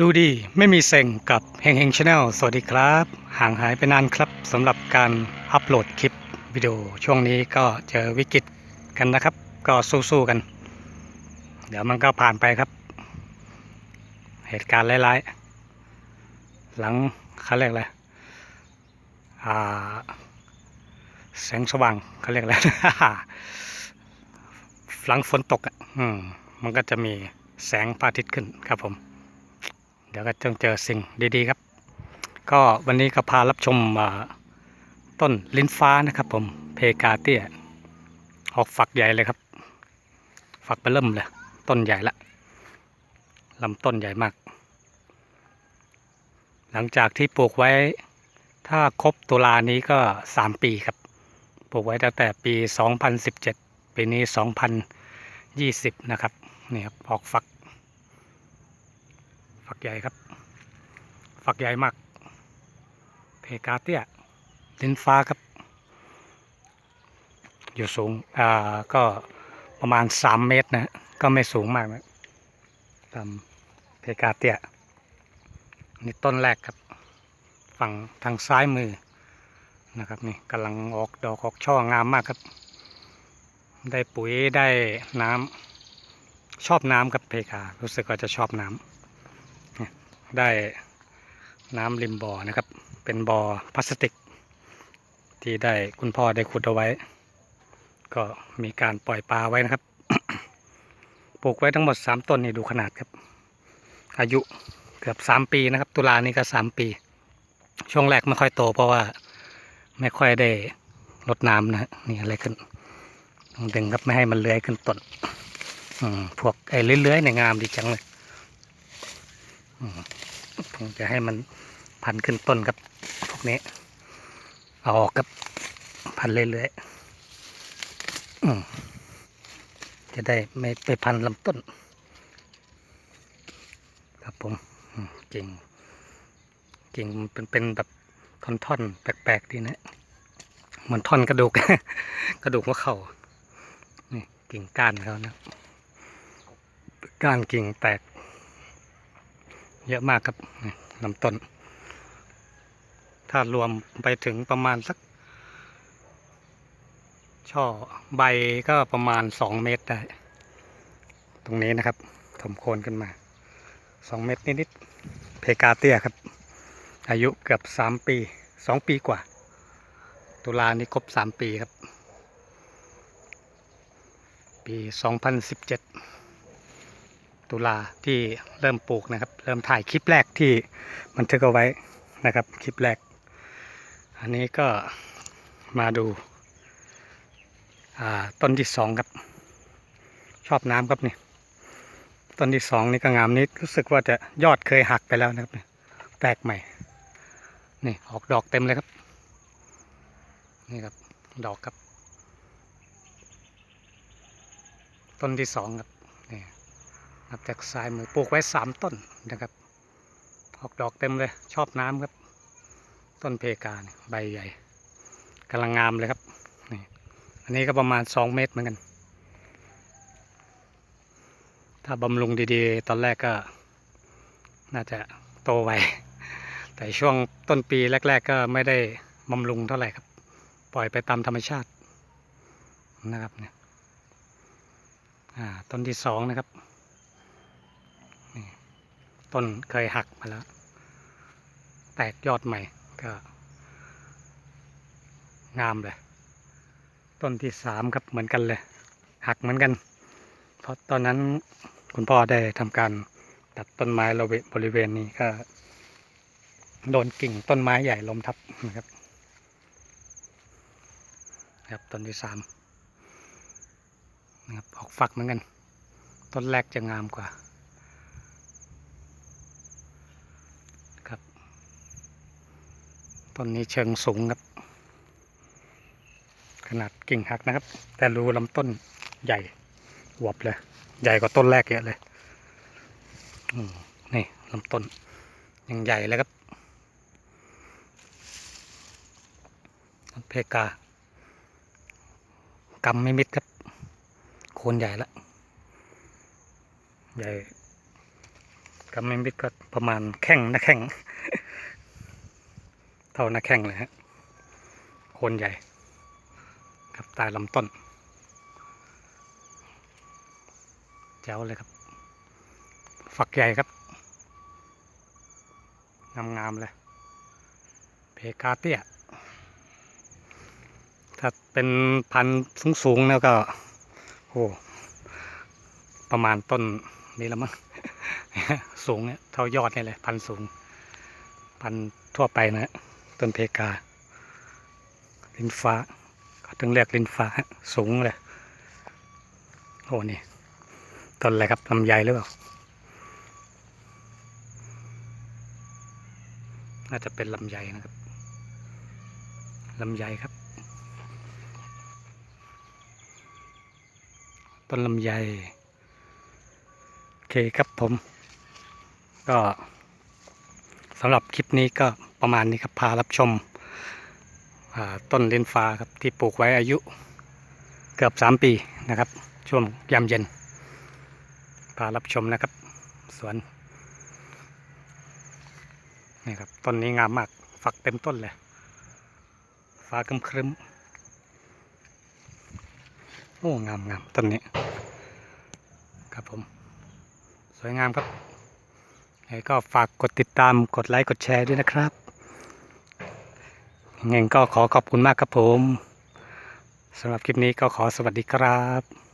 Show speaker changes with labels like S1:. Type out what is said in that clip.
S1: ดูดีไม่มีเซ็งกับเฮงเฮงชาแนลสวัสดีครับ ห่างหายไปนานครับสำหรับการอัปโหลดคลิปวิดีโอช่วงนี้ก็เจอวิกฤตกันนะครับ ก็สู้ๆกัน เดี๋ยวมันก็ผ่านไปครับ เหตุการณ์ร้ายๆ หลังเขาเรียกอะไรแสงสว่างเขาเรียกอะไรหลังฝนตกอะมมันก็จะมีแสงพระอาทิตย์ขึ้นครับผม เดี๋ยวก็ต้องเจอสิ่งดีๆครับ ก็วันนี้ก็พารับชมต้นลิ้นฟ้านะครับผมเพกาเตียออกฝักใหญ่เลยครับ ฝักเบอเริ่มเลยต้นใหญ่ละลำต้นใหญ่มาก หลังจากที่ปลูกไว้ถ้าครบตุลานี้ก็ 3 ปีครับ ปลูกไว้ตั้งแต่ปี 2017 ปีนี้ 2020 นะครับ นี่ครับ ออกฝัก ฝักใหญ่ครับ ฝักใหญ่มาก เพกาเตียลิ้นฟ้าครับ อยู่สูง อ่า ก็ประมาณ3เมตรนะ ก็ไม่สูงมากนะตามเพกาเตียนี่ต้นแรกครับ ฝั่งทางซ้ายมือนะครับนี่กำลังออกดอกออกช่องามมากครับ ได้ปุ๋ยได้น้ำชอบน้ำครับเพกา รู้สึกว่าจะชอบน้ำ ได้น้ำริมบ่อนะครับ เป็นบ่อพลาสติก ที่ได้คุณพ่อได้ขุดเอาไว้ ก็มีการปล่อยปลาไว้นะครับ ปลูกไว้ทั้งหมด 3 ต้นนี่ดูขนาดครับ อายุเกือบ 3 ปีนะครับ ตุลานี้ก็ 3 ปี ช่วงแรกไม่ค่อยโตเพราะว่าไม่ค่อยได้รดน้ำนะนี่อะไรขึ้นต้องดึงครับไม่ให้มันเลื้อยขึ้นต้นพวกไอ้เลื้อยๆในงามดีจังเลย ผมจะให้มันพันขึ้นต้นครับ พวกนี้ เอาออกครับ พันเรื่อยๆจะได้ไม่ไปพันลำต้น ครับผมอืมกิ่งเก่งมันเป็นเป็นแบบท่อนๆแปลกๆดีนะเหมือนท่อนกระดูก กระดูกหัวเข่านี่กิ่งก้านเขานะก้านกิ่งแตก เยอะมากครับลำต้น ถ้ารวมไปถึงประมาณสัก ช่อใบก็ประมาณสองเมตรได้ ตรงนี้นะครับถมโคนขึ้นมาสองเมตรนิดๆเพกาเตียครับ อายุเกือบสามปีสองปีกว่า ตุลานี้ครบสามปีครับ ปีสองพันสิบเจ็ด ตุลาที่เริ่มปลูกนะครับ เริ่มถ่ายคลิปแรกที่บันทึกเอาไว้นะครับ คลิปแรก อันนี้ก็มาดูาต้นที่สองครับ ชอบน้ำครับนี่ต้นที่สองนี่ก็งามนี้รู้สึกว่าจะยอดเคยหักไปแล้วนะครับแตกใหม่ นี่ออกดอกเต็มเลยครับ นี่ครับดอกครับ ต้นที่สองครับนี่ นับจากซ้ายมือปลูกไว้สามต้นนะครับออกดอกเต็มเลยชอบน้ำครับ ต้นเพกาใบใหญ่กำลังงามเลยครับนี่อันนี้ก็ประมาณสองเมตรเหมือนกัน ถ้าบำรุงดีๆ ตอนแรกก็ น่าจะโตไวแต่ช่วงต้นปีแรก ๆ ก็ไม่ได้บำรุงเท่าไหร่ครับ ปล่อยไปตามธรรมชาตินะครับเนี่ยอ่าต้นที่สองนะครับ ต้นเคยหักมาแล้ว แตกยอดใหม่ก็ งามเลย ต้นที่สามครับเหมือนกันเลย หักเหมือนกัน เพราะตอนนั้นคุณพ่อได้ทำการตัดต้นไม้เราบริเวณนี้ก็ โดนกิ่งต้นไม้ใหญ่ล้มทับนะครับ ครับต้นที่สามนะครับออกฝักเหมือนกัน ต้นแรกจะงามกว่า ครับ ต้นนี้เชิงสูงครับ ขนาดกิ่งหักนะครับ แต่รูลำต้นใหญ่หวบเลย ใหญ่กว่าต้นแรกเยอะเลยนี่ลำต้นยังใหญ่เลยครับเพกากำไม่มิดครับ โคนใหญ่ละ ใหญ่กำแมมิดก็ประมาณแข้งน้าแข้ง เท่าหน้าแข้งเลยฮะโคนใหญ่ ครับตายลำต้นแจ๋วเลยครับ ฝักใหญ่ครับ งามๆเลย เพกาเตี้ยถ้าเป็นพันธุ์สูงๆแล้วก็โอ้ประมาณต้นนี้ละมั้งสูงเนี่ยเท่ายอดนี่เลยพันธุ์สูง พันธุ์ทั่วไปนะ ต้นเพกา ลินฟ้าเขาถึงเรียกลินฟ้าสูงเลยโอ้นี่ต้นอะไรครับลำไยหรือเปล่าน่าจะเป็นลำไยนะครับลำไยครับ ต้นลำไยโอเคครับผม ก็สำหรับคลิปนี้ก็ ประมาณนี้ครับพารับชมต้นเลนฟ้าครับที่ปลูกไว้อายุเกือบสามปีนะครับ ช่วงยามเย็น พารับชมนะครับ สวนนี่ครับต้นนี้งามมากฝักเต็มต้นเลย ฟ้าครึมครึมๆโอ้งามงามต้นนี้ ครับผม สวยงามครับก็ฝากกดติดตามกดไลค์กดแชร์ด้วยนะครับ งไงก็ขอขอบคุณมากครับผมสำหรับคลิปนี้ก็ขอสวัสดีครับ